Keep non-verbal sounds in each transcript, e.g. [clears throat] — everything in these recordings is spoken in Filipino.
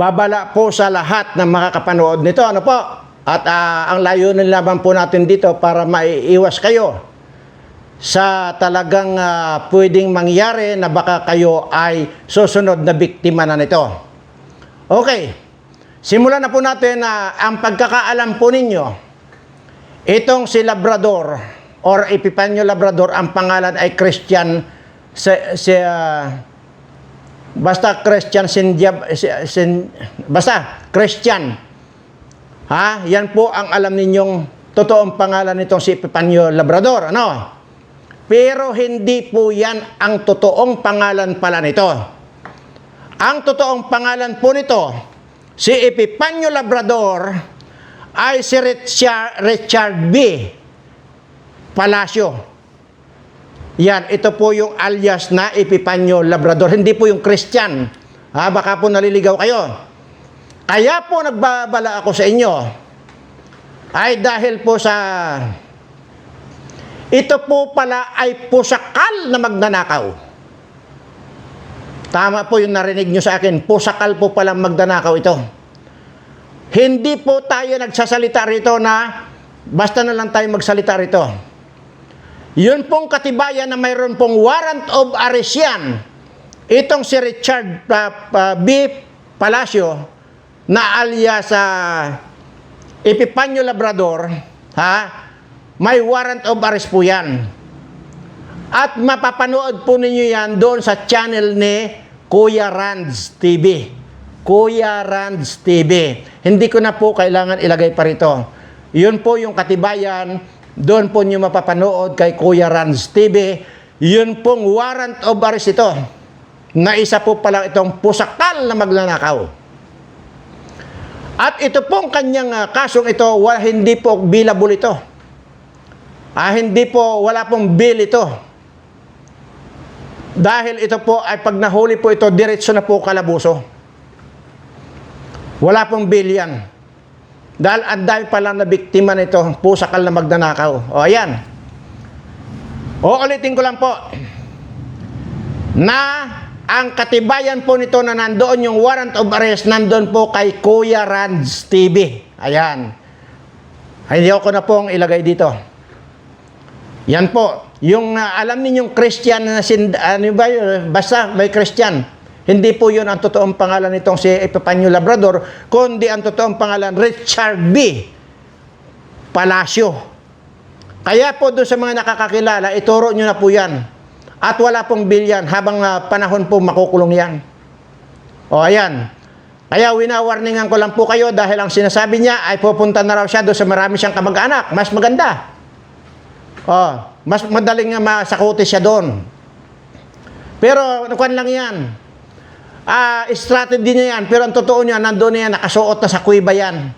babala po sa lahat ng makakapanood nito. Ano po? At ah, ang layunin naman po natin dito para maiiwas kayo sa talagang ah, pwedeng mangyari na baka kayo ay susunod na biktima na nito. Okay, simulan na po natin na ang pagkakaalam po ninyo, itong si Labrador or Epipanyo Labrador, ang pangalan ay Christian si, si, ah, basta Christian Sindiab, si, sin, basta Christian. Ha? Yan po ang alam ninyong totoong pangalan nitong si Epipanyo Labrador. Ano? Pero hindi po yan ang totoong pangalan pala nito. Ang totoong pangalan po nito, si Epipanyo Labrador, ay si Richard, Richard B. Palacio. Yan, ito po yung alias na Epipanyo Labrador. Hindi po yung Christian. Ha, baka po naliligaw kayo. Kaya po nagbabala ako sa inyo ay dahil po sa ito po pala ay pusakal na magnanakaw. Tama po yung narinig nyo sa akin. Pusakal po pala magnanakaw ito. Hindi po tayo nagsasalita rito na basta na lang tayo magsalita rito. Yun pong katibayan na mayroon pong warrant of arrest yan. Itong si Richard uh, uh, B. Palacio na alias sa Epipanyo Labrador, ha? May warrant of arrest po yan. At mapapanood po ninyo yan doon sa channel ni Kuya Rands TV. Kuya Rands TV. Hindi ko na po kailangan ilagay pa rito. Yun po yung katibayan. Doon po nyo mapapanood kay Kuya Rands TV. Yun pong warrant of arrest ito. Na isa po pala itong pusakal na magnanakaw. At ito pong kanyang ah, kasong ito, wala, hindi po billable ito. Ah, hindi po, wala pong bill ito. Dahil ito po ay pag nahuli po ito, diretso na po kalabuso. Wala pong bill yan. Dahil ang dami pa lang na biktima nito, pusakal na magnanakaw. O, ayan. O, ulitin ko lang po. Na ang katibayan po nito na nandoon yung warrant of arrest, nandoon po kay Kuya Rands TV. Ayan. Hindi ako na pong ilagay dito. Yan po. Yung ah, alam ninyong Christian na sin, ano ba yun? Basta may Christian. Hindi po yun ang totoong pangalan nitong si Epipanyo Labrador, kundi ang totoong pangalan Richard B. Palacio. Kaya po doon sa mga nakakakilala, ituro nyo na po yan. At wala pong bill yan habang ah, panahon po makukulong yan. O ayan. Kaya winawarningan ko lang po kayo dahil ang sinasabi niya ay pupunta na raw siya doon sa marami siyang kamag-anak. Mas maganda. Oh, mas madaling masakuti siya doon. Pero kuan lang 'yan. Ah, strategy niya 'yan, pero ang totoo niya nandoon na yan nakasuot na sa kuiba 'yan.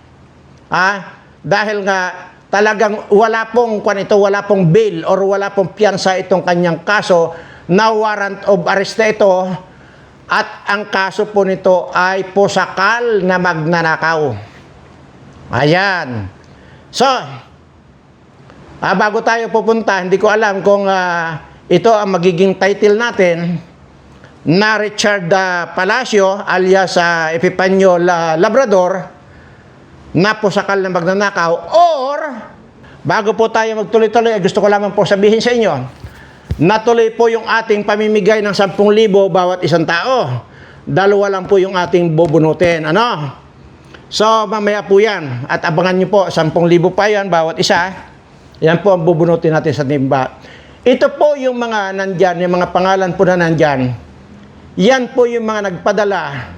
Ah, dahil nga talagang wala pong kuan ito, wala pong bail or wala pong piyansa itong kanyang kaso na warrant of arrest na ito at ang kaso po nito ay pusakal na magnanakaw. Ayan. So, Ah, bago tayo pupunta, hindi ko alam kung ah, ito ang magiging title natin na Richard ah, Palacio alias sa Epipanyo La- Labrador na pusakal na magnanakaw or bago po tayo magtuloy-tuloy, gusto ko lamang po sabihin sa inyo natuloy po yung ating pamimigay ng 10,000 bawat isang tao. Dalawa lang po yung ating bubunutin. Ano? So, mamaya po yan. At abangan nyo po, 10,000 pa yan bawat isa. Yan po ang bubunutin natin sa timba. Ito po yung mga nandyan, yung mga pangalan po na nandyan. Yan po yung mga nagpadala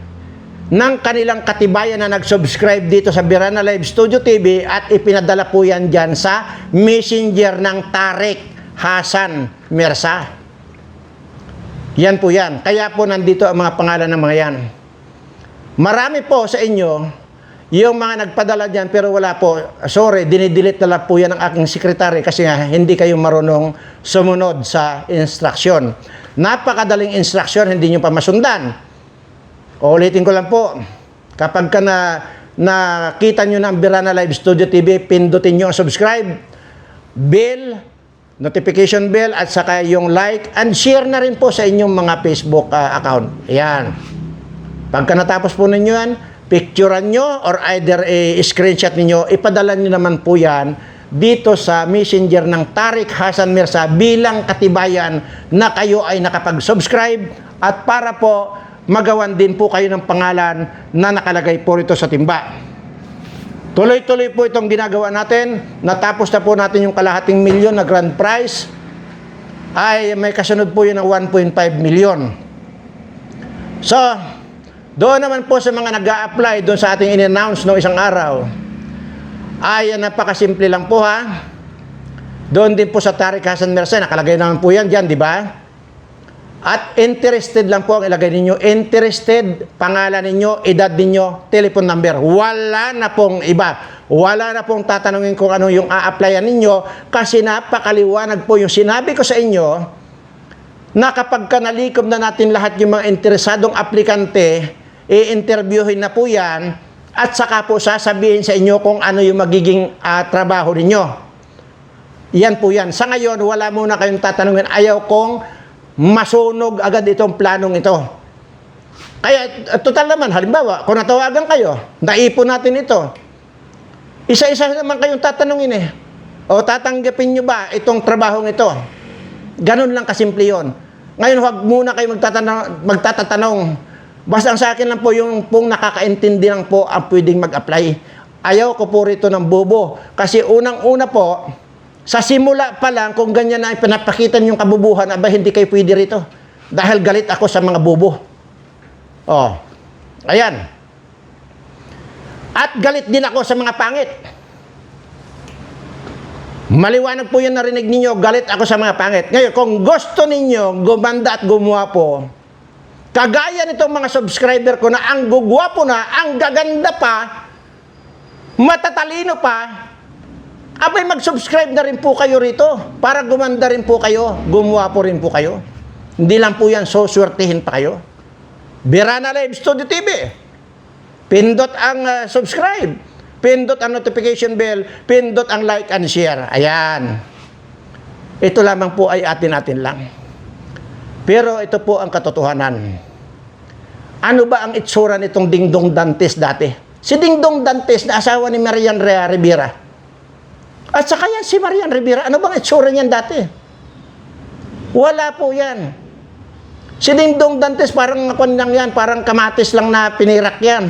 ng kanilang katibayan na nag-subscribe dito sa Birana Live Studio TV at ipinadala po yan dyan sa messenger ng Tarek Hasan Mirsa. Yan po yan. Kaya po nandito ang mga pangalan ng mga yan. Marami po sa inyo yung mga nagpadala dyan pero wala po, sorry, dinidelete na lang po yan ng aking sekretary kasi nga hindi kayo marunong sumunod sa instruction. Napakadaling instruction, hindi nyo pa masundan. Ulitin ko lang po, kapag ka na nakita nyo ng Birana Live Studio TV, pindutin nyo ang subscribe, bell, notification bell, at saka yung like, and share na rin po sa inyong mga Facebook ah, account. Ayan. Pagka natapos po ninyo yan, picturean nyo or either a screenshot ninyo, ipadala nyo naman po yan dito sa messenger ng Tariq Hasan Mirza bilang katibayan na kayo ay nakapag-subscribe at para po magawan din po kayo ng pangalan na nakalagay po rito sa timba. Tuloy-tuloy po itong ginagawa natin. Natapos na po natin yung kalahating milyon na grand prize. Ay may kasunod po yun ng 1.5 milyon. So, doon naman po sa mga nag apply doon sa ating in-announce no isang araw, ay napakasimple lang po ha. Doon din po sa Tariq Hasan Merce, nakalagay naman po yan dyan, di ba? At interested lang po ang ilagay ninyo. Interested, pangalan ninyo, edad ninyo, telephone number. Wala na pong iba. Wala na pong tatanungin kung ano yung a-applyan ninyo kasi napakaliwanag po yung sinabi ko sa inyo na kapag ka nalikom na natin lahat yung mga interesadong aplikante, i-interviewin na po yan at saka po sasabihin sa inyo kung ano yung magiging ah, trabaho ninyo. Yan po yan. Sa ngayon, wala muna kayong tatanungin. Ayaw kong masunog agad itong planong ito. Kaya, uh, total naman, halimbawa, kung natawagan kayo, naipon natin ito, isa-isa naman kayong tatanungin eh. O tatanggapin nyo ba itong trabahong ito? Ganun lang kasimple yun. Ngayon, huwag muna kayo magtatanong, magtatatanong. Basta ang sa akin lang po, yung pong nakakaintindi lang po ang pwedeng mag-apply. Ayaw ko po rito ng bobo. Kasi unang-una po, sa simula pa lang, kung ganyan na pinapakita niyong kabubuhan, aba hindi kayo pwede rito. Dahil galit ako sa mga bobo. Oh. Ayan. At galit din ako sa mga pangit. Maliwanag po yan narinig ninyo, galit ako sa mga pangit. Ngayon, kung gusto ninyo gumanda at gumwapo, kagaya nitong mga subscriber ko na ang gugwapo na, ang gaganda pa, matatalino pa, abay mag-subscribe na rin po kayo rito para gumanda rin po kayo, gumwapo rin po kayo. Hindi lang po yan, so swertihin pa kayo. Birana Live Studio TV. Pindot ang uh, subscribe. Pindot ang notification bell. Pindot ang like and share. Ayan. Ito lamang po ay atin-atin lang. Pero ito po ang katotohanan. Ano ba ang itsura nitong Dingdong Dantes dati? Si Dingdong Dantes na asawa ni Marian Rea Rivera. At saka yan si Marian Rivera. Ano bang itsura niyan dati? Wala po yan. Si Dingdong Dantes parang ako lang yan, parang kamatis lang na pinirak yan.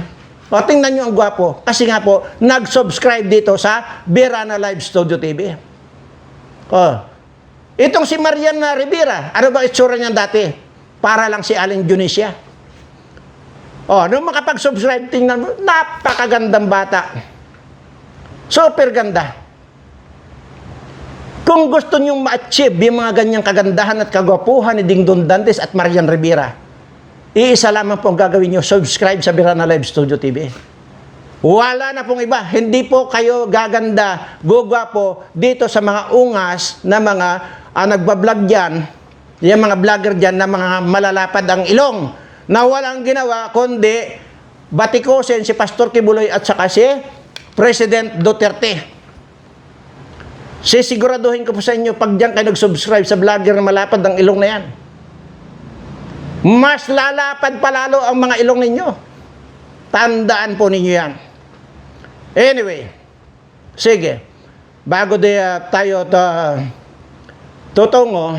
O tingnan nyo ang gwapo. Kasi nga po, nag-subscribe dito sa Birana Live Studio TV. O, itong si Marian na Rivera, ano ba itsura niyan dati? Para lang si Allen Junicia. O, nung makapag-subscribe, tingnan mo, napakagandang bata. Super ganda. Kung gusto nyong ma-achieve yung mga ganyang kagandahan at kagwapuhan ni Dingdong Dantes at Marian Rivera, iisa lamang po ang gagawin nyo, subscribe sa Birana Live Studio TV. Wala na pong iba. Hindi po kayo gaganda, gugwapo dito sa mga ungas na mga ah, nagbablog dyan, yung mga vlogger dyan na mga malalapad ang ilong na walang ginawa kundi batikosin si Pastor Kibuloy at saka si President Duterte. Sisiguraduhin ko po sa inyo, pag diyan kayo nag-subscribe sa vlogger na malapad ang ilong na yan, mas lalapad palalo ang mga ilong ninyo. Tandaan po ninyo yan. Anyway, sige. Bago de uh, tayo ta, tutungo,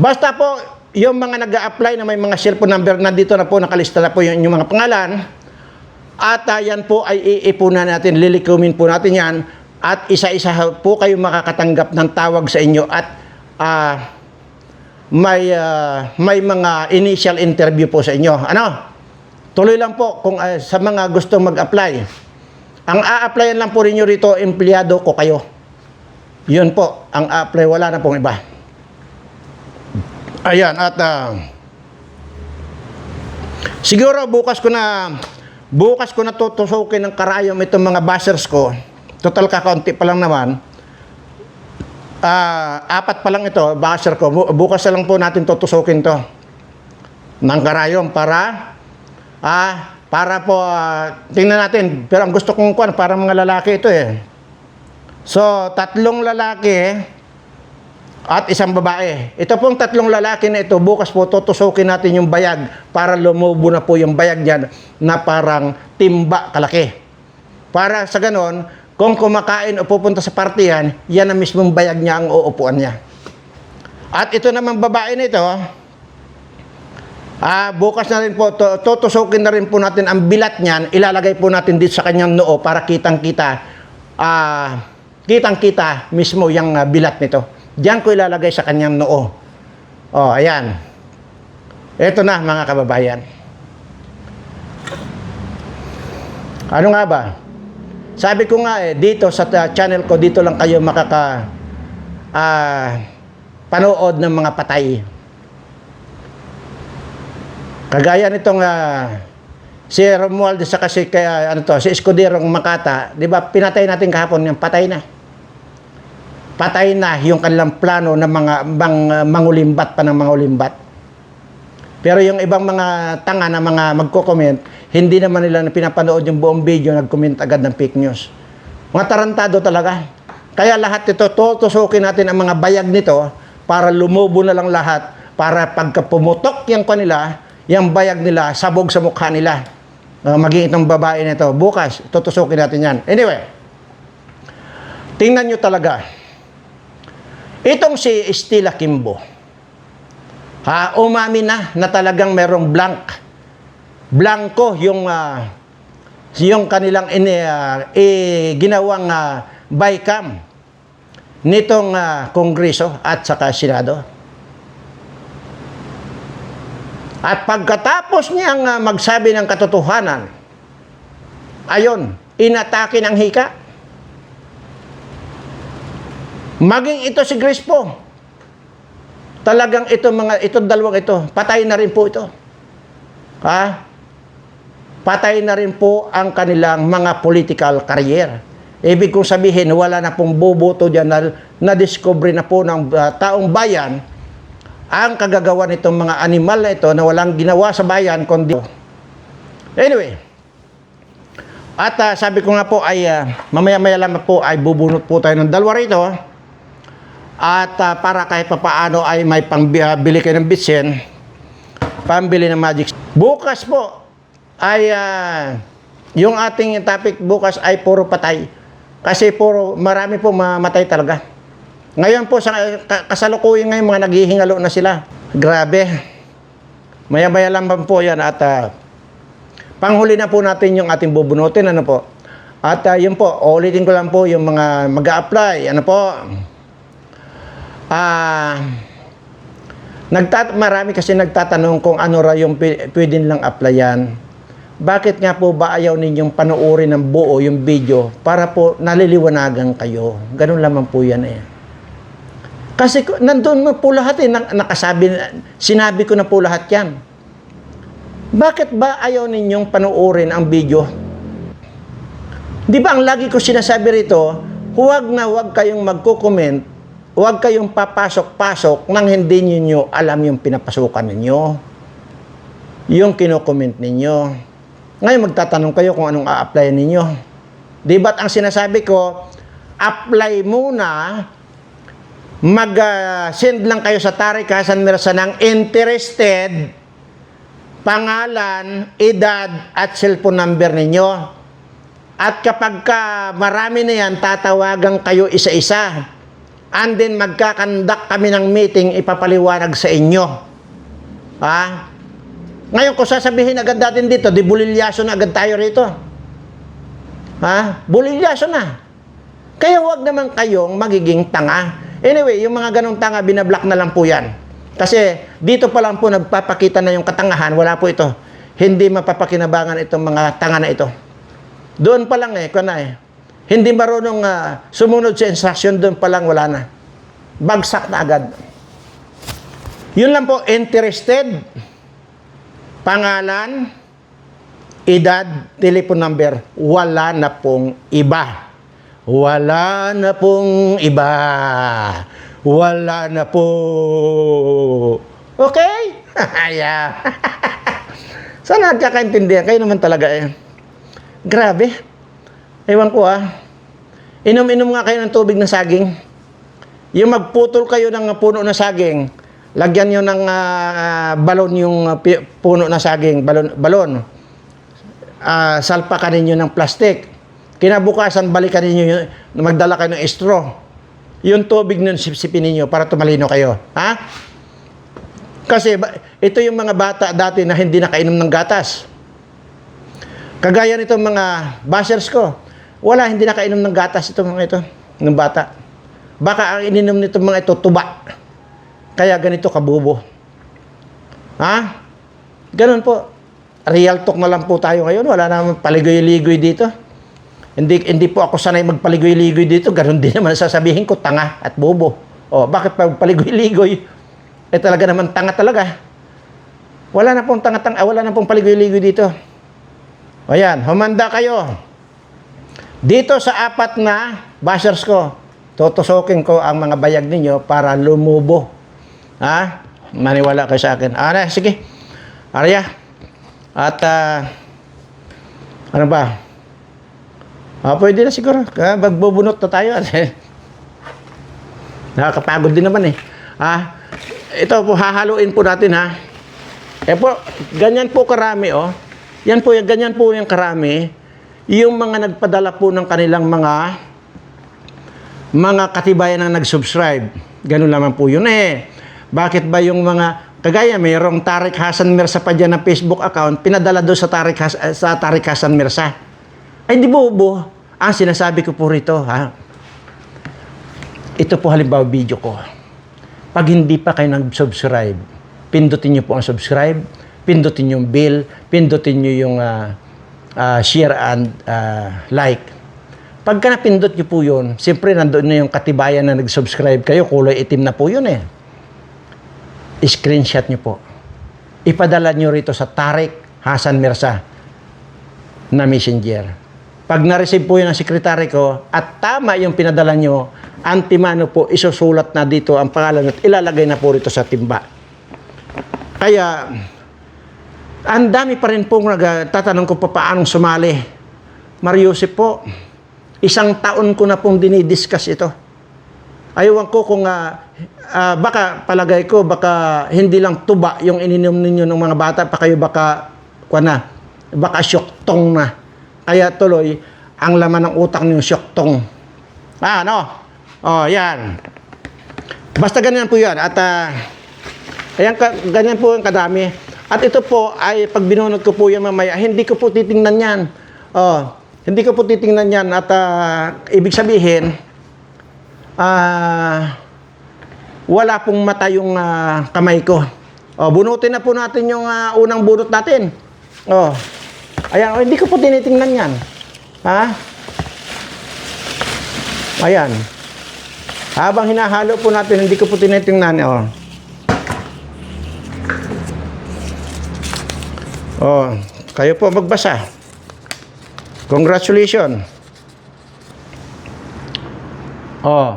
basta po yung mga nag apply na may mga cellphone number na dito na po, nakalista na po yung inyong mga pangalan, at uh, yan po ay iipunan natin, lilikumin po natin yan, at isa-isa po kayo makakatanggap ng tawag sa inyo at ah, may ah, may mga initial interview po sa inyo. Ano? Tuloy lang po kung ah, sa mga gustong mag-apply. Ang a-applyan lang po ninyo rito, empleyado ko kayo. Yun po, ang a-apply, wala na pong iba. Ayan, at ah, siguro bukas ko na bukas ko na tutusukin ng karayom itong mga bashers ko. Total kakaunti pa lang naman. Ah, apat pa lang ito, basher ko. Bu- Bukas na lang po natin tutusukin to ng karayom para ah para po ah, tingnan natin. Pero ang gusto kong kuan para mga lalaki ito eh. So, tatlong lalaki at isang babae. Ito pong tatlong lalaki na ito, bukas po tutusukin natin yung bayag para lumubo na po yung bayag niyan na parang timba kalaki. Para sa ganon, kung kumakain o pupunta sa partihan, yan ang mismong bayag niya ang uupuan niya. At ito naman babae nito, ah, bukas na rin po, tutusukin na rin po natin ang bilat niyan, ilalagay po natin dito sa kanyang noo para kitang-kita, ah, kitang-kita mismo yung ah, bilat nito. Diyan ko ilalagay sa kanyang noo. Oh, ayan. Ito na mga kababayan. Ano nga ba? Sabi ko nga eh, dito sa uh, channel ko, dito lang kayo makaka ah, panood ng mga patay. Kagaya nitong ah, si Romualdez sa kasi kaya ano to, si Escuderong Makata, 'di ba? Pinatay natin kahapon, yung patay na. Patay na yung kanilang plano ng mga bang, ah, mangulimbat pa ng mangulimbat. Pero yung ibang mga tanga na mga magko-comment, hindi naman nila na pinapanood yung buong video, nag-comment agad ng fake news. Mga tarantado talaga. Kaya lahat ito, tutusukin natin ang mga bayag nito para lumubo na lang lahat para pagka pumutok yung kanila, yung bayag nila, sabog sa mukha nila. Uh, maging itong babae nito. Bukas, tutusukin natin yan. Anyway, tingnan nyo talaga. Itong si Estila Kimbo, Ha, umami na na talagang merong blank. Blanco yung ah, yung kanilang ini, ah, eh, ginawang uh, bycam nitong ah, Kongreso at saka Senado. At pagkatapos niyang ah, magsabi ng katotohanan, ayon, inatake ng hika. Maging ito si Grace po, talagang ito mga ito dalawang ito patay na rin po ito. Ha? Patay na rin po ang kanilang mga political career. Ibig kong sabihin wala na pong boboto diyan na na discover na po ng uh, taong bayan ang kagagawa nitong mga animal na ito na walang ginawa sa bayan kundi anyway at uh, sabi ko nga po ay uh, mamaya-maya lang po ay bubunot po tayo ng dalawa rito at ah, para kahit papaano ay may pangbili kayo ng bitsin, pambili ng magic. Bukas po ay ah, yung ating topic bukas ay puro patay. Kasi puro marami po mamatay talaga. Ngayon po sa ka- kasalukuyan ngayon mga naghihingalo na sila. Grabe. Maya-maya lang po yan at ah, panghuli na po natin yung ating bubunutin ano po. At ah, yun po, ulitin ko lang po yung mga mag-a-apply. Ano po? Ah, nagtat marami kasi nagtatanong kung ano ra yung pi- pwede nilang applyan. Bakit nga po ba ayaw ninyong panoorin ng buo yung video para po naliliwanagan kayo? Ganun lamang po yan eh. Kasi nandun mo po lahat eh, nak- nakasabi, na- sinabi ko na po lahat yan. Bakit ba ayaw ninyong panoorin ang video? Di ba ang lagi ko sinasabi rito, huwag na huwag kayong magko-comment, huwag kayong papasok-pasok nang hindi ninyo alam yung pinapasukan ninyo. Yung kino-comment ninyo. Ngayon magtatanong kayo kung anong a-apply ninyo. Di ba't ang sinasabi ko, apply muna, mag-send lang kayo sa Tariq Hasan Mirza ng interested, pangalan, edad, at cellphone number ninyo. At kapag ka marami na yan, tatawagan kayo isa-isa. And then magkakandak kami ng meeting, ipapaliwanag sa inyo. Ha? Ngayon, kung sasabihin agad natin dito, di bulilyaso na agad tayo rito. Ha? Bulilyaso na. Kaya wag naman kayong magiging tanga. Anyway, yung mga ganong tanga, binablock na lang po yan. Kasi dito pa lang po nagpapakita na yung katangahan, wala po ito. Hindi mapapakinabangan itong mga tanga na ito. Doon pa lang eh, kung na eh. Hindi marunong ah, sumunod sa instruction, doon pa lang wala na. Bagsak na agad. Yun lang po, interested, pangalan, edad, telephone number, wala na pong iba. Wala na pong iba. Wala na po. Okay? [laughs] yeah. [laughs] Sana nagkakaintindihan. Kayo naman talaga eh. Grabe. Ewan ko ah. Inom-inom nga kayo ng tubig ng saging. yung magputol kayo ng puno na saging, lagyan nyo ng ah, balon yung puno na saging, balon, balon. Ah, salpakan ninyo ng plastic. Kinabukasan, balikan ninyo magdala kayo ng straw. Yung tubig nun, sipsipin ninyo para tumalino kayo. Ha? Kasi ito yung mga bata dati na hindi nakainom ng gatas. Kagaya nito mga bashers ko, wala hindi nakainom ng gatas ito mga ito, ng bata. Baka ang ininom nito mga ito tuba. Kaya ganito kabubo. Ha? Ganun po. Real talk na lang po tayo ngayon. Wala naman paligoy-ligoy dito. Hindi hindi po ako sanay magpaligoy-ligoy dito. Ganun din naman sasabihin ko tanga at bobo. Oh, bakit pa paligoy-ligoy? Eh talaga naman tanga talaga. Wala na pong tanga-tanga, ah, wala na pong paligoy-ligoy dito. O yan, humanda kayo. Dito sa apat na bashers ko, tutusokin ko ang mga bayag ninyo para lumubo. Ha? Maniwala kayo sa akin. Na, sige. Arya. At, ah, ano ba? Ah, pwede na siguro. Ah, magbubunot na tayo. [laughs] Nakakapagod din naman eh. Ah, ito po, hahaluin po natin ha. Eh po, ganyan po karami oh. Yan po, ganyan po yung karami. Yung mga nagpadala po ng kanilang mga mga katibayan na nag-subscribe. Ganun naman po yun eh. Bakit ba yung mga kagaya mayroong Tarik Hasan Mirsa pa dyan na Facebook account, pinadala doon sa Tarik, Has, sa Tarik Hasan Mirsa. Ay, di bobo. Ang sinasabi ko po rito, ha? Ito po halimbawa video ko. Pag hindi pa kayo nag-subscribe, pindutin nyo po ang subscribe, pindutin yung bell, pindutin nyo yung ah, ah, share and ah, like. Pagka napindot nyo po yun, siyempre nandoon na yung katibayan na nag-subscribe kayo, kulay itim na po yun eh. Screenshot nyo po. Ipadala nyo rito sa Tarek Hasan Mirsa na messenger. Pag na-receive po yun ng sekretary ko at tama yung pinadala nyo, antimano po, isusulat na dito ang pangalan at ilalagay na po rito sa timba. Kaya, ang dami pa rin pong nagtatanong ko pa paanong sumali. Mariusip po, isang taon ko na pong dinidiscuss ito. Ayawan ko kung ah, ah, baka palagay ko baka hindi lang tuba yung ininom ninyo ng mga bata pa kayo baka kwa na baka syoktong na. Kaya tuloy ang laman ng utak niyo syoktong. Ah, no? Oh, yan. Basta ganyan po 'yan at ah, ayan ka, ganyan po yung kadami. At ito po ay pag binunot ko po yan mamaya, hindi ko po titingnan yan. Oh, hindi ko po titingnan yan at ah, ibig sabihin, ah, wala pong mata yung ah, kamay ko. Oh, bunutin na po natin yung ah, unang bunot natin. Oh. Ayan, oh, hindi ko po tinitingnan yan. Ha? Ayan. Habang hinahalo po natin, hindi ko po tinitingnan. Oh. Oh, kayo po magbasa. Congratulations. Oh.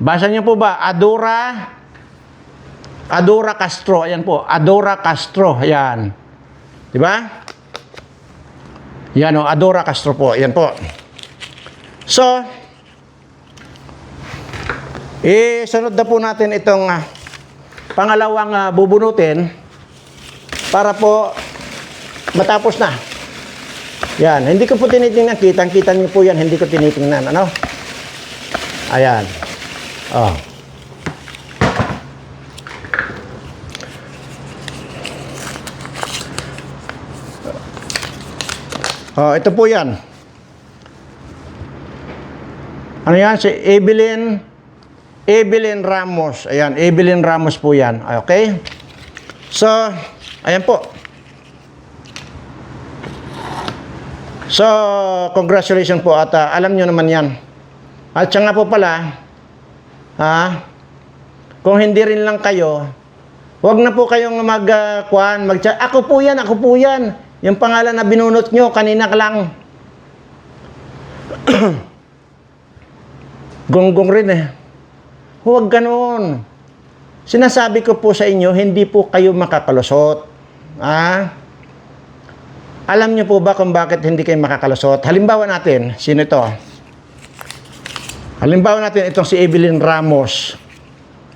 Basa niyo po ba? Adora Adora Castro. Ayan po. Adora Castro. Ayan. Di ba? Yan o. Adora Castro po. Ayan po. So, eh, sunod na po natin itong ah, pangalawang ah, bubunutin para po matapos na. Yan. Hindi ko po tinitingnan. Kitang-kita niyo po yan. Hindi ko tinitingnan. Ano? Ayan. Oh. Oh, ito po yan. Ano yan? Si Evelyn Evelyn Ramos. Ayan, Evelyn Ramos po yan. Okay? So, ayan po. So, congratulations po at ah, alam nyo naman yan. At siya nga po pala, ha, kung hindi rin lang kayo, wag na po kayong mag, uh, kuhan, mag Ako po yan, ako po yan. Yung pangalan na binunot nyo, kanina ka lang. [clears throat] Gonggong rin eh. Huwag ganoon. Sinasabi ko po sa inyo, hindi po kayo makakalusot. Ah? Alam niyo po ba kung bakit hindi kayo makakalusot? Halimbawa natin, sino ito? Halimbawa natin itong si Evelyn Ramos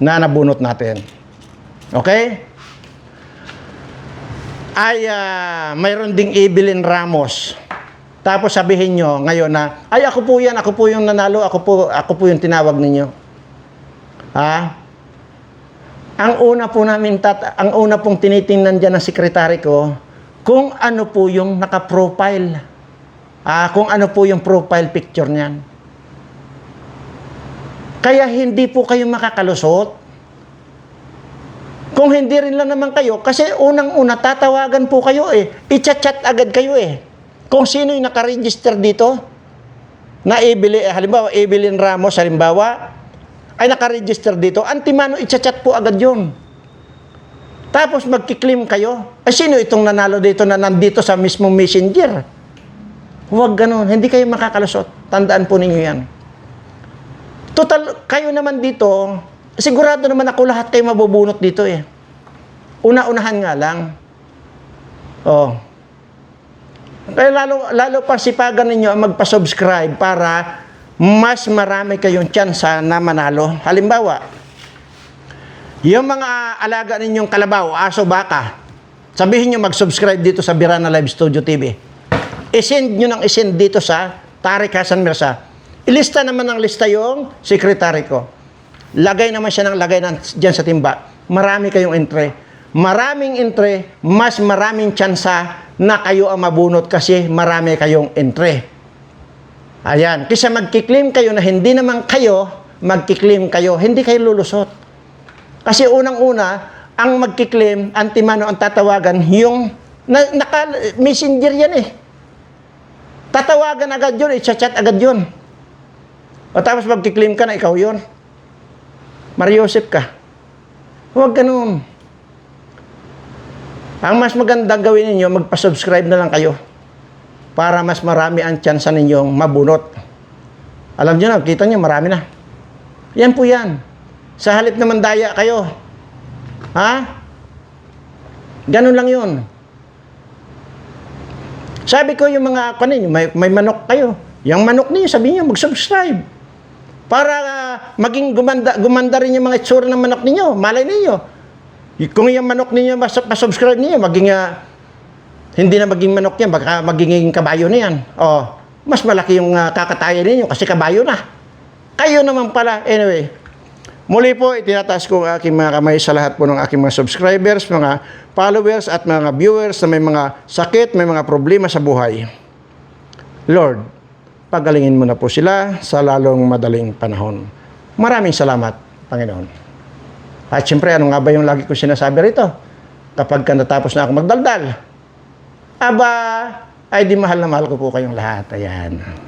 na nabunot natin. Okay? Ay, ah, mayroon ding Evelyn Ramos. Tapos sabihin nyo ngayon na, ay ako po yan, ako po yung nanalo, ako po, ako po yung tinawag ninyo. Ha? Ang una po namin, tat, ang una pong tinitingnan dyan ng sekretary ko, kung ano po yung naka-profile. Ah, kung ano po yung profile picture niyan. Kaya hindi po kayo makakalusot. Kung hindi rin lang naman kayo, kasi unang-una tatawagan po kayo eh. I-chat agad kayo eh. Kung sino yung nakaregister dito, na Evelyn, eh, halimbawa Evelyn Ramos, halimbawa, ay nakaregister dito, antimano, i-chat po agad yun. Tapos magkiklaim kayo. Ay sino itong nanalo dito na nandito sa mismong messenger? Huwag ganun. Hindi kayo makakalusot. Tandaan po ninyo yan. Total, kayo naman dito, sigurado naman ako lahat kayo mabubunot dito eh. Una-unahan nga lang. Oh. Kaya lalo, lalo pa sipagan ninyo ang magpa-subscribe para mas marami kayong tsansa na manalo. Halimbawa, yung mga alaga ninyong kalabaw, aso, baka, sabihin nyo mag-subscribe dito sa Birana Live Studio TV. I-send nyo ng i-send dito sa Tarik Hasan Mirza. Ilista naman ng lista yung sekretary ko. Lagay naman siya ng lagay ng, dyan sa timba. Marami kayong entry. Maraming entry, mas maraming tsansa na kayo ang mabunot kasi marami kayong entry. Ayan. Kisa magkiklaim kayo na hindi naman kayo, magkiklaim kayo, hindi kayo lulusot. Kasi unang-una, ang magkiklaim, antimano ang tatawagan, yung na, naka, messenger yan eh. Tatawagan agad yun, i-chat agad yun. O tapos magkiklaim ka na ikaw yun. Mariosep ka. Huwag ganun. Ang mas magandang gawin ninyo, magpa-subscribe na lang kayo para mas marami ang tsansa ninyong mabunot. Alam nyo na, kita nyo, marami na. Yan po yan. Sa halip na mandaya kayo. Ha? Ganun lang yun. Sabi ko yung mga kanin, may, may manok kayo. Yung manok niyo, sabi niyo, mag-subscribe. Para ah, maging gumanda, gumanda rin yung mga itsura ng manok ninyo. Malay ninyo. Kung yung manok ninyo, mas, subscribe niyo, maging, ah, hindi na maging manok yan, baka magiging kabayo na yan. O, mas malaki yung uh, kakatayan ninyo kasi kabayo na. Kayo naman pala. Anyway, Muli po, itinataas ko ang aking mga kamay sa lahat po ng aking mga subscribers, mga followers at mga viewers na may mga sakit, may mga problema sa buhay. Lord, pagalingin mo na po sila sa lalong madaling panahon. Maraming salamat, Panginoon. At siyempre, ano nga ba yung lagi ko sinasabi rito? Kapag ka natapos na ako magdaldal, aba, ay di mahal na mahal ko po kayong lahat. Ayan.